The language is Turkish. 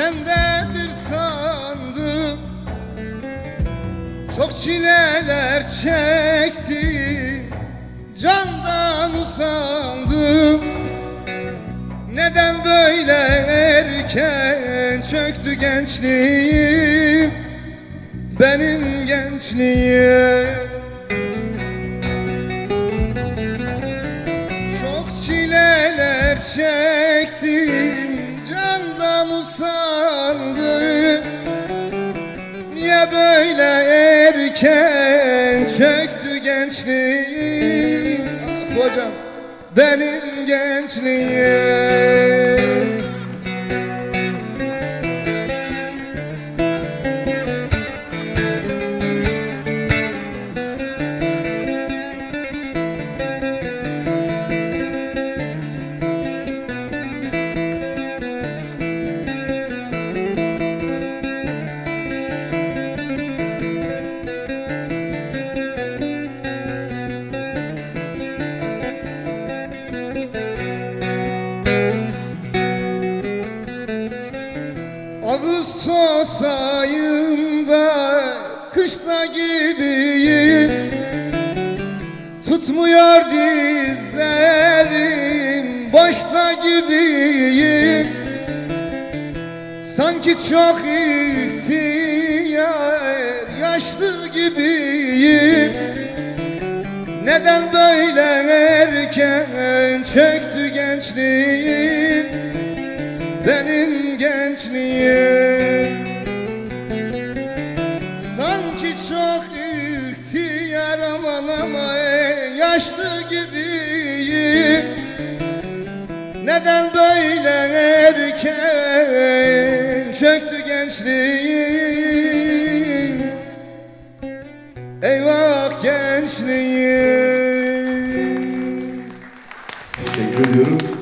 sendedir sandım Çok çileler çektim Candan usandım Neden böyle erken çöktü gençliğim? Benim gençliğim. Çileler çektim candan usan böyle erken çöktü gençliğim. Ah hocam benim gençliğim Ağustos ayında kışta gibiyim Tutmuyor dizlerim başta gibiyim Sanki çok ihtiyar yaşlı gibiyim. Neden böyle erken çöktü gençliğim benim gençliğim. Sanki çok ihtiyar aman ama yaşlı gibiyim. Neden böyle erken çöktü gençliğim? Eyvah gençliğim. Teşekkür ediyorum.